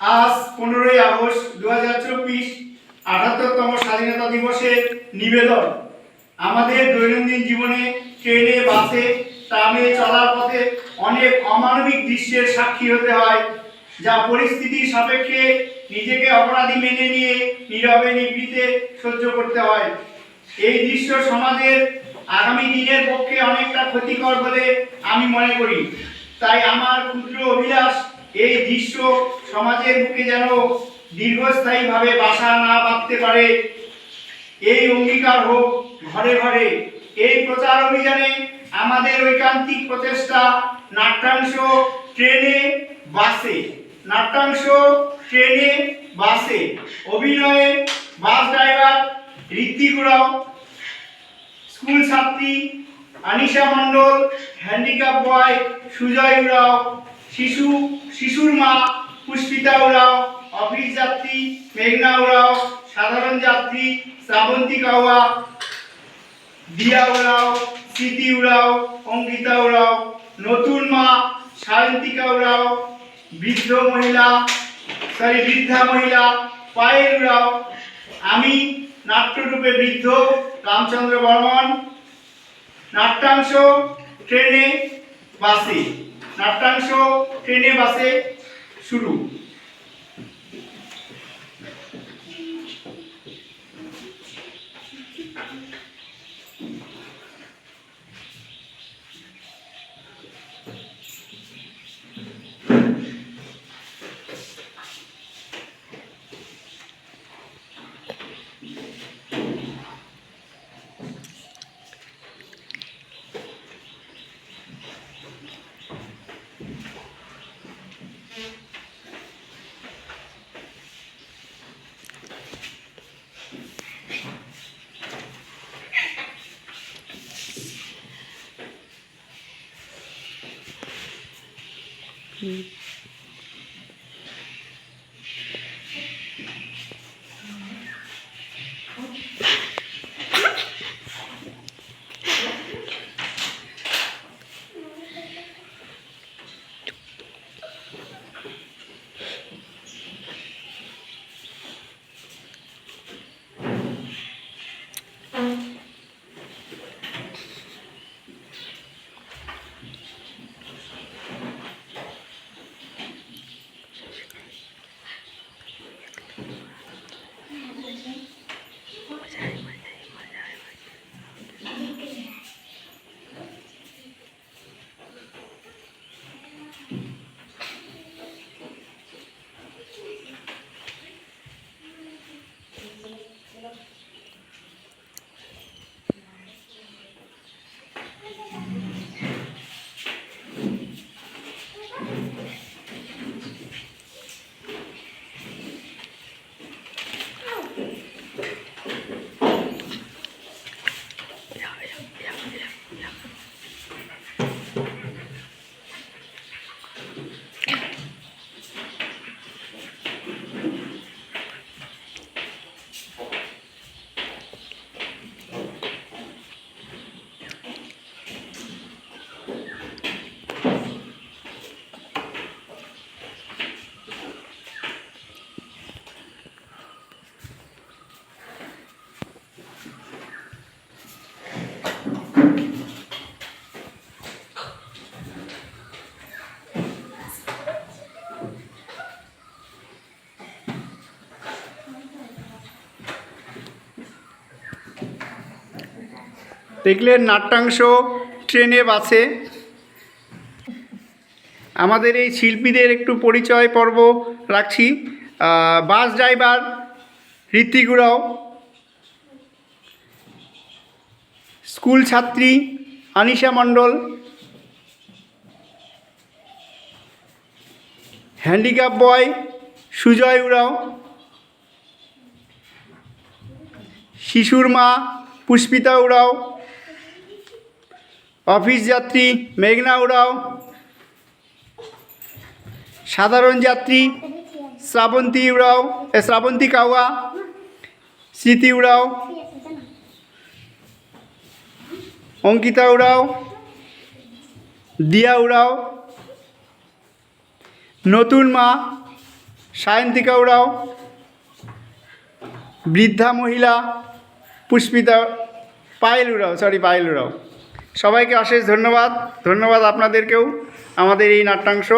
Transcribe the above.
আজ পনেরোই আগস্ট দু হাজার চব্বিশ আটাত্তরতম স্বাধীনতা দিবসের নিবেদন। আমাদের দৈনন্দিন জীবনে ট্রেনে, বাসে, ট্রামে চলার পথে অনেক অমানবিক দৃশ্যের সাক্ষী হতে হয়, যা পরিস্থিতির সাপেক্ষে নিজেকে অপরাধী মেনে নিয়ে নীরবে নিবৃতে সহ্য করতে হয়। এই দৃশ্য সমাজের আগামী দিনের পক্ষে অনেকটা ক্ষতিকর বলে আমি মনে করি। তাই আমার ক্ষুদ্র অভিলাষ এই দৃশ্য সমাজের বুকে যেন দীর্ঘস্থায়ীভাবে বাসা না বাঁধতে পারে। এই অঙ্গীকার হোক ঘরে ঘরে। এই প্রচার অভিযানে আমাদের ঐকান্তিক প্রচেষ্টা নাট্যাংশ ট্রেনে বাসে। নাট্যাংশ ট্রেনে বাসে। অভিনয়ে বাস ড্রাইভার ঋত্বিক স্কুল ছাত্রী আনিশা মণ্ডল হ্যান্ডিক্যাপ বয় সুজয় উরাও, শিশু, শিশুর মা পুষ্পিতা উরাও, অফিস যাত্রী মেঘনা উরাও, সাধারণ যাত্রী শ্রাবন্তী কাওয়া, দিয়া উরাও, স্মৃতি উরাও, অঙ্কিতা উরাও, নতুন মা সায়ন্তিকা উরাও, বৃদ্ধ মহিলা সরি বৃদ্ধা মহিলা পায়েল উরাও, আমি নাট্যরূপে বৃদ্ধ রামচন্দ্র বর্মন। নাট্যাংশ ট্রেনে বাসে। নাট্যাংশ ট্রেনে বাসে শুরু। 嗯。দেখলেন নাট্যাংশ ট্রেনে, বাসে। আমাদের এই শিল্পীদের একটু পরিচয় পর্ব রাখছি। বাস ড্রাইভার ঋত্বিক স্কুল ছাত্রী আনিশা মণ্ডল, হ্যান্ডিক্যাপ বয় সুজয় উরাও, শিশুর মা পুষ্পিতা উরাও অফিস যাত্রী মেঘনা উড়াও। সাধারণ যাত্রী শ্রাবন্তী উড়াও শ্রাবন্তী কাওয়া স্মৃতি উড়াও। অঙ্কিতা উড়াও, দিয়া উড়াও। নতুন মা, সায়ন্তিকা উড়াও। বৃদ্ধা মহিলা, পুষ্পিতা, পায়েল উড়াও সরি পায়েল উরাও সবাইকে অশেষ ধন্যবাদ। ধন্যবাদ আপনাদেরকেও আমাদের এই নাট্যাংশ।